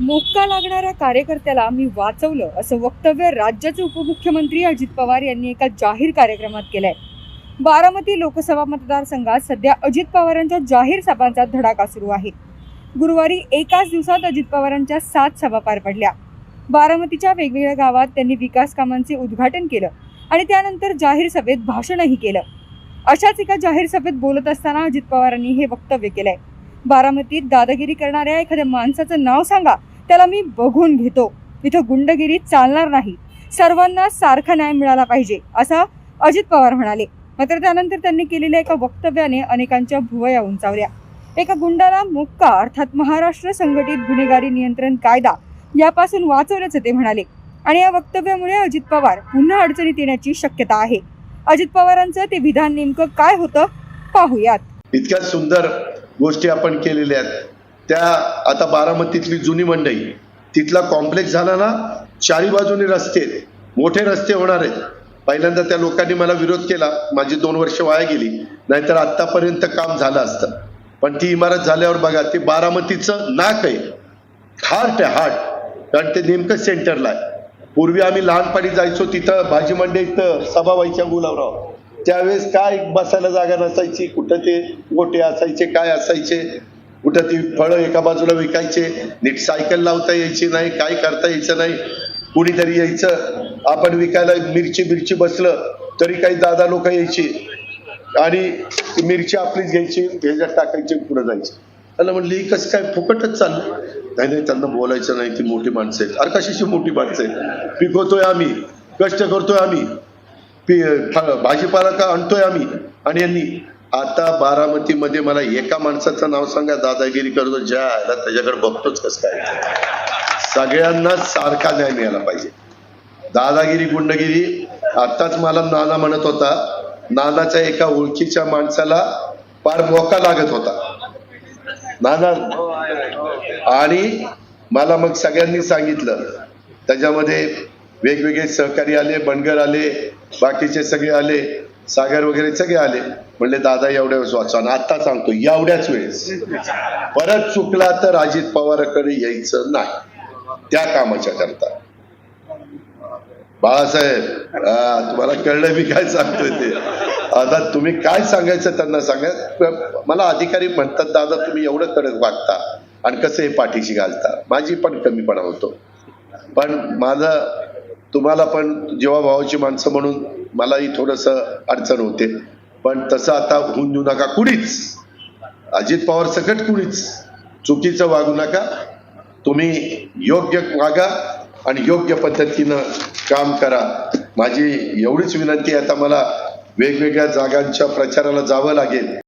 मोक्का लागणाऱ्या कार्यकर्त्याला मी वाचवलं असं वक्तव्य राज्याचे उपमुख्यमंत्री अजित पवार यांनी एका जाहीर कार्यक्रमात केलंय. बारामती लोकसभा मतदारसंघात सध्या अजित पवारांच्या जाहीर सभांचा धडाका सुरू आहे. गुरुवारी एकाच दिवसात अजित पवारांच्या सात सभा पार पडल्या. बारामतीच्या वेगवेगळ्या गावात त्यांनी विकास कामांचे उद्घाटन केलं आणि त्यानंतर जाहीर सभेत भाषणही केलं. अशाच एका जाहीर सभेत बोलत असताना अजित पवारांनी हे वक्तव्य केलंय. बारामतीत दादागिरी करणाऱ्या एखाद्या माणसाचं नाव सांगा त्याला मी बघून घेतो. इथं गुंडगिरी चालणार नाही. सर्वांना सारखा न्याय मिळाला पाहिजे असं अजित पवार म्हणाले. मात्र त्यानंतर त्यांनी केलेल्या एका वक्तव्याने अनेकांच्या भुवया उंचावल्या. एका गुंडाला मुक्का अर्थात महाराष्ट्र संघटित गुन्हेगारी नियंत्रण कायदा यापासून वाचवल्याचं ते म्हणाले. आणि या वक्तव्यामुळे अजित पवार पुन्हा अडचणीत येण्याची शक्यता आहे. अजित पवारांचं ते विधान नेमकं काय होतं? पाहूयात. इतक्या सुंदर गोष्टी आपण केलेल्या आहेत. त्या आता बारामतीतली जुनी मंडई तिथला कॉम्प्लेक्स झाला ना चारी बाजूने रस्ते आहेत. मोठे रस्ते होणार आहेत. पहिल्यांदा त्या लोकांनी मला विरोध केला माझी दोन वर्ष वाया गेली नाहीतर आतापर्यंत काम झालं असतं. पण ती इमारत झाल्यावर बघा ते बारामतीचं नाक आहे. हार्ट आहे हार्ट कारण ते नेमकं सेंटरला आहे. पूर्वी आम्ही लहानपणी जायचो तिथं भाजी मंडईत सभा व्हायच्या गुलाबराव त्यावेळेस काय बसायला जागा नसायची कुठं ते गोटे असायचे काय असायचे कुठं ती फळं एका बाजूला विकायचे नीट सायकल लावता यायची नाही काय करता यायचं नाही कुणीतरी यायचं आपण विकायला मिरची मिरची बसलं तरी काही दादा लोक यायची. आणि मिरची आपलीच घ्यायची ह्याच्यात टाकायची पुढे जायची. त्याला म्हणली कसं काय फुकटच चाललं? नाही नाही त्यांना बोलायचं नाही ती मोठी माणसं आहेत. अरे कशाची मोठी माणसं आहेत? पिकवतोय आम्ही कष्ट करतोय आम्ही. पी भाजीपाला का आणतोय आम्ही. आणि यांनी आता बारामतीमध्ये मला एका माणसाचं नाव सांगा दादागिरी करतो ज्या आला त्याच्याकडे बघतोच कसं काय सगळ्यांना सारखा न्याय मिळाला पाहिजे. दादागिरी गुंडगिरी आताच मला नाना म्हणत होता नानाच्या एका ओळखीच्या माणसाला फार मोका लागत होता. नाना आणि मला मग सगळ्यांनी सांगितलं. त्याच्यामध्ये वेगवेगळे सहकारी आले बनगर आले बाकीचे सगळे आले सागर वगैरे सगळे आले. म्हणले दादा एवढ्या वेळेस वाचवा. आणि आता सांगतो एवढ्याच वेळेस. परत चुकला तर अजित पवाराकडे यायचं नाही. त्या कामाच्या करता. बाळासाहेब तुम्हाला कळलं मी काय सांगतोय ते. आता तुम्ही काय सांगायचं त्यांना सांगा. मला अधिकारी म्हणतात दादा तुम्ही एवढं कडक वागता आणि कसं हे पाठीशी घालता. माझी पण कमीपणा होतो. पण माझं तुम्हाला पण जेव्हा भावाची माणसं म्हणून मलाही थोडस अडचण होते. पण तसं आता होऊन देऊ नका कुणीच. अजित पवार सकट कुणीच. चुकीचं वागू नका. तुम्ही योग्य वागा आणि योग्य पद्धतीनं काम करा. माझी एवढीच विनंती आता मला वेगवेगळ्या जागांच्या प्रचाराला जावं लागेल.